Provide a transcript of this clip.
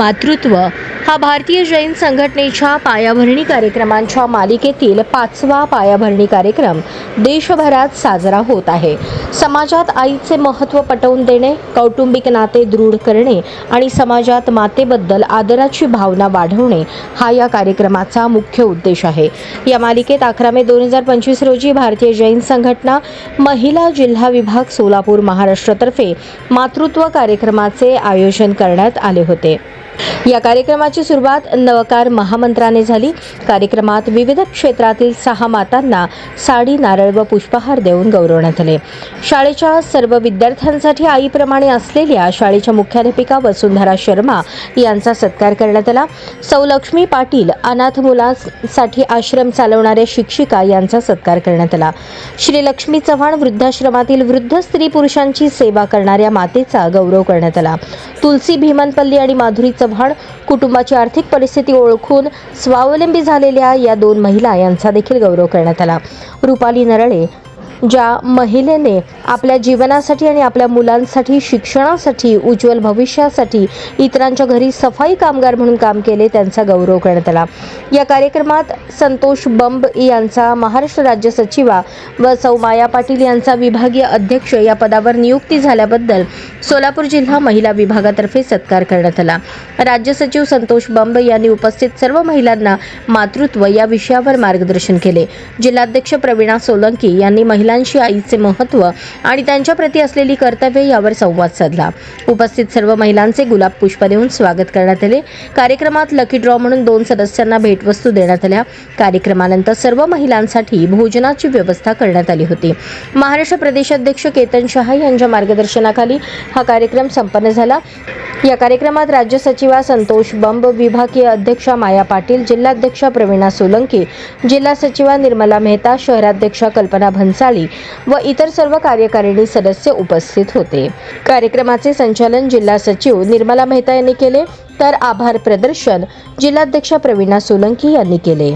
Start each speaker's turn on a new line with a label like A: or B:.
A: मातृत्व. हा भारतीय जैन संघटनेच्या पायाभरणी कार्यक्रमांच्या मालिकेतील पाचवा पायाभरणी कार्यक्रम देशभरात साजरा होत आहे. समाजात आईचे महत्त्व पटवून देणे कौटुंबिक नाते दृढ करणे आणि समाजात मातेबद्दल आदराची भावना वाढवणे हा या कार्यक्रमाचा मुख्य उद्देश आहे. या मालिकेत अकरा मे दोन हजार पंचवीस रोजी भारतीय जैन संघटना महिला जिल्हा विभाग सोलापूर महाराष्ट्रातर्फे मातृत्व कार्यक्रमाचे आयोजन करण्यात आले होते. या कार्यक्रमाची सुरुवात नवकार महामंत्राने झाली. कार्यक्रमात विविध क्षेत्रातील सहा मातांना साडी नारळ व पुष्पहार देऊन गौरवण्यात आले. शाळेच्या सर्व विद्यार्थ्यांसाठी आईप्रमाणे असलेल्या शाळेच्या मुख्याध्यापिका वसुंधरा शर्मा यांचा सत्कार करण्यात आला. सौलक्ष्मी पाटील अनाथ मुलांसाठी आश्रम चालवणाऱ्या शिक्षिका यांचा सत्कार करण्यात आला. श्री लक्ष्मी चव्हाण वृद्धाश्रमातील वृद्ध स्त्री पुरुषांची सेवा करणाऱ्या मातेचा गौरव करण्यात आला. तुलसी भीमनपल्ली आणि माधुरी चव्हाण कुटुंबाची आर्थिक परिस्थिती ओळखून स्वावलंबी झालेल्या या दोन महिला यांचा देखील गौरव करण्यात आला. रुपाली नरळे ज्या महिलेने आपल्या जीवनासाठी आणि आपल्या मुलांसाठी शिक्षणासाठी उज्ज्वल भविष्यासाठी इतरांच्या घरी सफाई कामगार म्हणून काम केले त्यांचा गौरव करण्यात आला. या कार्यक्रमात संतोष बंब यांचा महाराष्ट्र राज्य सचिवा व सौ माया पाटील यांचा विभागीय अध्यक्ष या पदावर नियुक्ती झाल्याबद्दल सोलापूर जिल्हा महिला विभागातर्फे सत्कार करण्यात आला. राज्य सचिव संतोष बंब यांनी उपस्थित सर्व महिलांना मातृत्व या विषयावर मार्गदर्शन केले. जिल्हाध्यक्ष प्रवीणा सोलंकी यांनी महिला मुलांशी आईचे महत्त्व आणि त्यांच्याप्रती असलेली कर्तव्य यावर संवाद साधला. उपस्थित सर्व महिलांचे गुलाब पुष्प देऊन स्वागत करण्यात आले. कार्यक्रमात लकी ड्रॉ म्हणून दोन सदस्यांना भेटवस्तू देण्यात आल्या. कार्यक्रमानंतर सर्व महिलांसाठी भोजनाची व्यवस्था करण्यात आली होती. महाराष्ट्र प्रदेशाध्यक्ष केतन शहा यांच्या मार्गदर्शनाखाली हा कार्यक्रम संपन्न झाला. या कार्यक्रमात राज्य सचिवा संतोष बंब विभागीय अध्यक्षा माया पाटील जिल्हाध्यक्षा प्रवीणा सोलंकी जिल्हा सचिवा निर्मला मेहता शहराध्यक्षा कल्पना भन्साळी व इतर सर्व कार्यकारिणी सदस्य उपस्थित होते. कार्यक्रमाचे संचालन जिल्हा सचिव निर्मला मेहता यांनी केले तर आभार प्रदर्शन जिल्हाध्यक्षा प्रवीणा सोलंकी यांनी केले.